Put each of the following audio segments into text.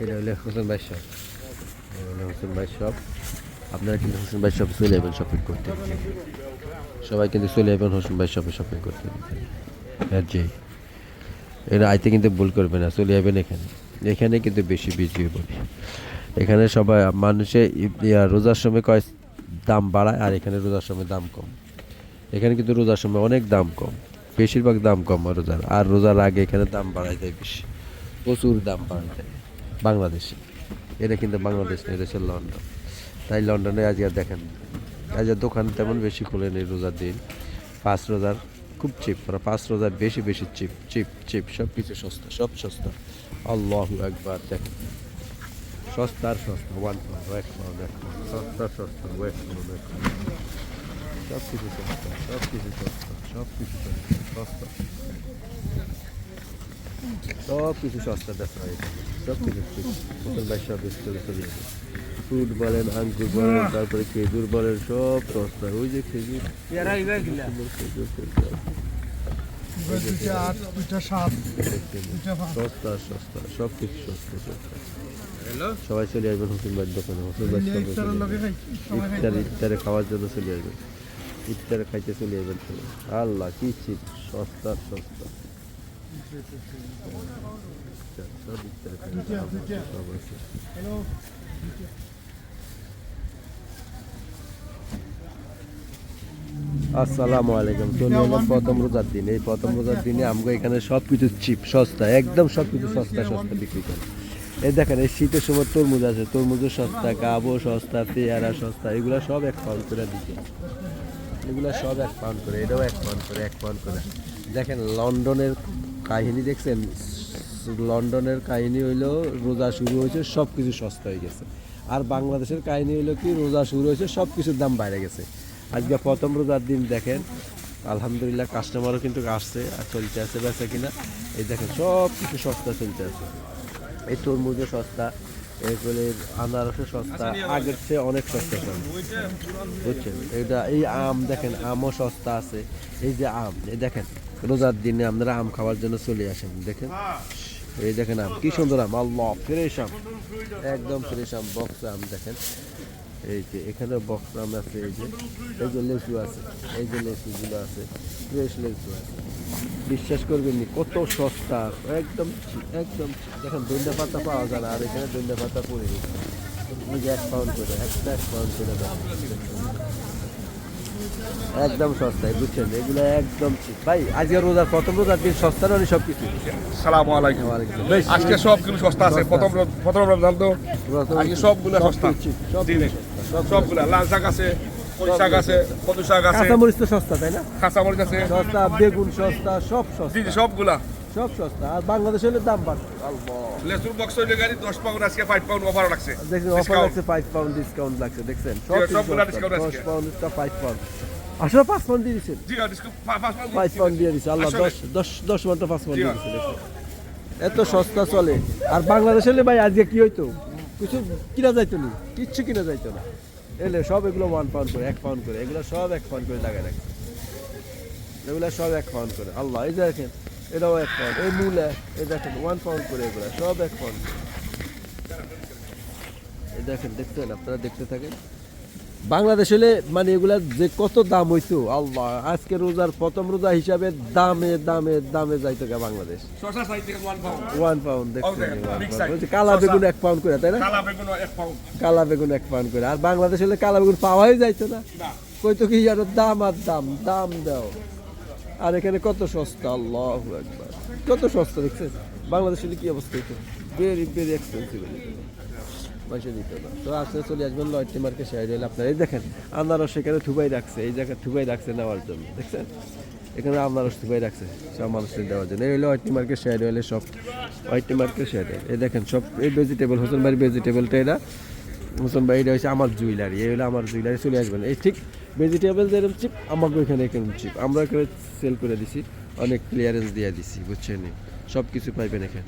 এটা হলো হোসেন ভাই শপ হোসেন ভাই শপ আপনারা কিন্তু হোসেন ভাই শপে চলে যাবেন শপিং করতে। সবাই কিন্তু চলে যাবেন হোসেন ভাই শপে শপিং করতে। হ্যাঁ জি এরা আইতে কিন্তু ভুল করবে না, চলে যাবেন এখানে। এখানে কিন্তু বেশি হয়ে পড়ে। এখানে সবাই, মানুষে রোজার সময় কয় দাম বাড়ায় আর এখানে রোজার সময় দাম কম। এখানে কিন্তু রোজার সময় অনেক দাম কম। বেশিরভাগ দাম কম রোজার। আর রোজার আগে এখানে দাম বাড়ায় দেয় বেশি। প্রচুর দাম বাড়ায় দেয়। বাংলাদেশে। এটা কিন্তু বাংলাদেশ না, এটা লন্ডন। তাই লন্ডনে আজকে দেখেন আজকে দোকান তেমন বেশি খুলে নেই রোজার দিন। পাঁচ রোজার খুব চিপ মানে পাঁচ রোজার বেশি বেশি চিপ চিপ চিপ সব কিছু সস্তা, সব সস্তা। আল্লাহ একবার দেখেন। সস্তা আর সস্তা ওয়ান পাউন্ড এক পাউন্ড এক পাউন্ড সস্তা সস্তা ওয়েট পাউন্ড এক পাউন্ড সব কিছু সস্তা সব কিছু সস্তা সব কিছু সস্তা সস্তা। সব কিছু সস্তা দেখা হয়। সব কিছু বাই সব স্টোরে চলে যাবে ফ্রুট বলেন আঙ্কুর বলেন তারপরে খেজুর বলেন সব সস্তা। ওই যে খেজুর। সস্তা সস্তা। সব কিছু সস্তা সস্তা। সবাই চলে আসবেন হোসেন ভাইয়ের দোকানে। হোসেন ভাই ইফতার খাওয়ার জন্য চলে আসবেন। ইফতারে খাইতে চলে সবাই। আল্লাহ কি চিপ। সস্তা সস্তা। আসসালামু আলাইকুম। প্রথম রোজার দিন। এই প্রথম রোজার দিনে আমগো এখানে সব কিছু চিপ, সস্তা, একদম সব কিছু সস্তা সস্তা বিক্রি করে। এই দেখেন, এই শীতের সময় তরমুজ আছে। তরমুজও সস্তা গাবো সস্তা, পেয়ারা সস্তা, এগুলো সব এক পাউন্ড করে দিচ্ছে এগুলো সব এক পাউন্ড করে, এটাও এক পাউন্ড করে, এক পাউন্ড করে। দেখেন, লন্ডনের কাহিনী দেখছেন? লন্ডনের কাহিনী হইল, রোজা শুরু হয়েছে সব কিছু সস্তা হয়ে গেছে। আর বাংলাদেশের কাহিনী হইল কি, রোজা শুরু হয়েছে সব কিছুর দাম বাইরে গেছে। আজকে প্রথম রোজার দিন দেখেন, আলহামদুলিল্লাহ কাস্টমারও কিন্তু আসছে, আর চলতে আছে, বেচা কিনা। এই দেখেন সব কিছু সস্তা চলতে আছে। এই তরমুজও সস্তা, এরপরে আনারসও সস্তা, আগের চেয়ে অনেক সস্তা বুঝছেন? এটা, এই আম দেখেন, আমও সস্তা আছে। এই যে আম, এই দেখেন রোজার দিনে আপনারা আম খাওয়ার জন্য চলে আসেন, দেখেন। এই দেখেন আম, কি সুন্দর আম, আল্লাহ ফ্রেশ আম। একদম ফ্রেশ আম বক্স আম, দেখেন। এই যে এখানে বক্স আম আছে, এই যে। এই যে লেচু আছে, এই যে লেচুগুলো আছে ফ্রেশ লেচু আছে। বিশ্বাস করবেন নি, কত সস্তা, একদম একদম। দেখেন দইন্দা পাতা পাওয়া যায় না, আর এখানে দইন্দা পাতা পড়ে গেছে। এক পাউন্ড করে, একটা এক পাউন্ড করে দাম। একদম সস্তায় বুঝছেন? এগুলো একদম। ভাই আজকে রোজার প্রথম রোজার দিন সস্তা নয় সব কিছু সালামু আলাইকুম। আজকে সবগুলো সস্তা আছে। প্রথম প্রথম রমজান তো আজকে সবগুলো সস্তা। কিছু, সব। কিছু সব সবগুলো। লাল শাক আছে শাক আছে কদু শাক আছে। কাঁচামরিচ তো সস্তা তাই না? কাঁচামরিচ আছে। সস্তা বেগুন সস্তা সব সস্তা। জি সবগুলা। সব সস্তা। আর বাংলাদেশে হলে দাম বাড়ছে। লেসুর বক্স হইলে গাড়ি দশ পাউন্ড আজকে ফাইভ পাউন্ড অফার দেখছেন অফার লাগছে ফাইভ পাউন্ড ডিসকাউন্ট লাগছে দেখছেন? সব সবগুলা। পাউন্ডটা ফাইভ পাউন্ড। আসলে পাঁচ পাউন্ড দিয়ে দিচ্ছেন পাঁচ পাউন্ড দিয়ে দিচ্ছে। আল্লাহ দশ দশ দশ পাউন্ডটা পাঁচ পাউন্ড দিয়ে দিচ্ছে এত সস্তা চলে। আর বাংলাদেশে হলে ভাই আজকে কি হইতো? কিছু কিনা যাইতো না? কিচ্ছু কিনা যাইতো না। এলে সব এগুলো ওয়ান পাউন্ড করে এক পাউন্ড করে এগুলো সব এক পাউন্ড করে লাগাই রাখছে। এগুলো সব এক পাউন্ড করে। আল্লাহ এই দেখেন এটাও এক পাউন্ড এই মূলা এই দেখেন ওয়ান পাউন্ড করে এগুলো সব এক পাউন্ড করে। এই দেখেন দেখতেন আপনারা দেখতে থাকেন। বাংলাদেশ হলে মানে এগুলা যে কত দাম হইতো আল্লাহ আজকে রোজার প্রথম রোজা হিসাবে দামে দামে দামে যাইতো গে বাংলাদেশ। ওয়ান পাউন্ড যে কালা বেগুন এক পাউন্ড করে তাই না? কালা বেগুন এক পাউন্ড করে। আর বাংলাদেশ হলে কালা বেগুন পাওয়াই যাইতো না। কইতো কি আর দাম আর দাম দাম দাও। আর এখানে কত সস্তা আল্লাহ একবার কত সস্তা দেখছেন? বাংলাদেশ হলে কি অবস্থা হইতো? ভেরি ভেরি এক্সপেন্সিভ পয়সা দিত না তো আসলে চলে আসবেন লয়টি মার্কে শেয়ার হলে। আপনার এই দেখেন, আনারস সেখানে থুবাই রাখছে, এই জায়গায় থুবাই রাখছে নেওয়ার জন্য। দেখছেন? এখানে আনারস থুবাই রাখছে, সব মানুষের দেওয়ার জন্য। এই হলো ওয়াইটি মার্কেট শেয়ার হলে সব ওয়াইটি মার্কেট শেয়ার এই দেখেন, সব এই ভেজিটেবল হোসেন বাড়ির ভেজিটেবলটা এটা হোসেন ভাই, এটা হচ্ছে আমার জুয়েলারি এই হলো আমার জুয়েলারি চলে আসবেন। এই ঠিক ভেজিটেবল যেরকম চিপ আমাকে এখানে এরকম চিপ আমরা এখানে সেল করে দিছি, অনেক ক্লিয়ারেন্স দিয়ে দিছি, বুঝছেন? সব কিছু পাইবেন এখানে।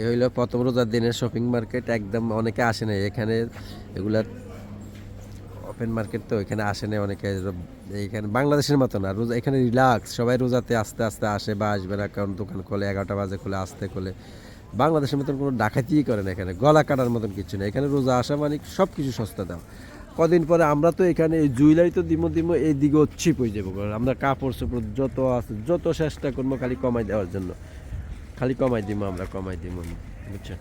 এ হইল প্রথম রোজার দিনের শপিং মার্কেট একদম অনেকে আসে না এখানে এগুলা ওপেন মার্কেট তো, এখানে আসে না অনেকে। এখানে বাংলাদেশের মতো না, রোজা এখানে রিল্যাক্স সবাই রোজাতে আস্তে আস্তে আসে বা আসবে না, কারণ দোকান খোলে, এগারোটা বাজে খোলে, আসতে খোলে। বাংলাদেশের মতন কোনো ডাকাতিই করে না এখানে, গলা কাটার মতন কিছু না এখানে রোজা আসা মানে সব কিছু সস্তা দাও কদিন পরে আমরা তো এখানে এই জুয়েলারি তো দিমো দিমো এই দিকে চিপ হয়ে যাব। আমরা কাপড় চোপড় যত আছে, যত চেষ্টা করব খালি কমাই দেওয়ার জন্য। খালি কমাই দিব আমরা, কমাই দিব বুঝছেন?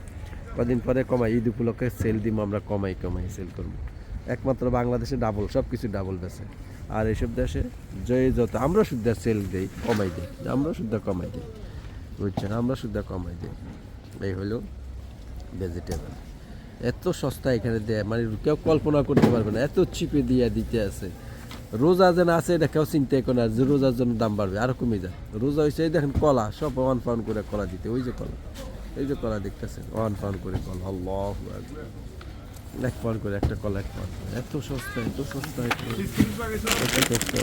কদিন পরে কমাই, ঈদ উপলক্ষে সেল দিব আমরা, কমাই কমাই সেল করব। একমাত্র বাংলাদেশে ডাবল সব কিছু ডাবল বেছে আর এইসব দেশে যে যত আমরা শুদ্ধ সেল দিই, কমাই দিই আমরা শুদ্ধ কমাই দিই, বুঝছেন? আমরা শুদ্ধ কমাই দিই। এই হলো ভেজিটেবল এত সস্তা এখানে দেয় মানে কেউ কল্পনা করতে পারবে না, এত চিপে দিয়ে দিতে আছে। রোজা যেন আছে, এটা কেউ চিন্তা করে না যে রোজার জন্য দাম বাড়বে, আরও কমে যায়। রোজা হয়েছে এই দেখেন কলা, সব ওয়ান পাউন্ড করে কলা দিতে, ওই যে কলা, এই যে কলা দেখতেছেন, ওয়ান পাউন্ড করে কলা আকবার। এক পাউন্ড করে, একটা কলা এক পাউন্ড করে, এত সস্তা এত সস্তা এত সস্তা।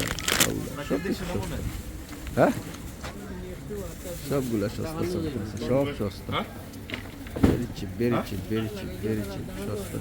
হ্যাঁ? সবগুলো সস্তা, সব সস্তা ভেরি চিপ ভেরি চিপ সস্তা।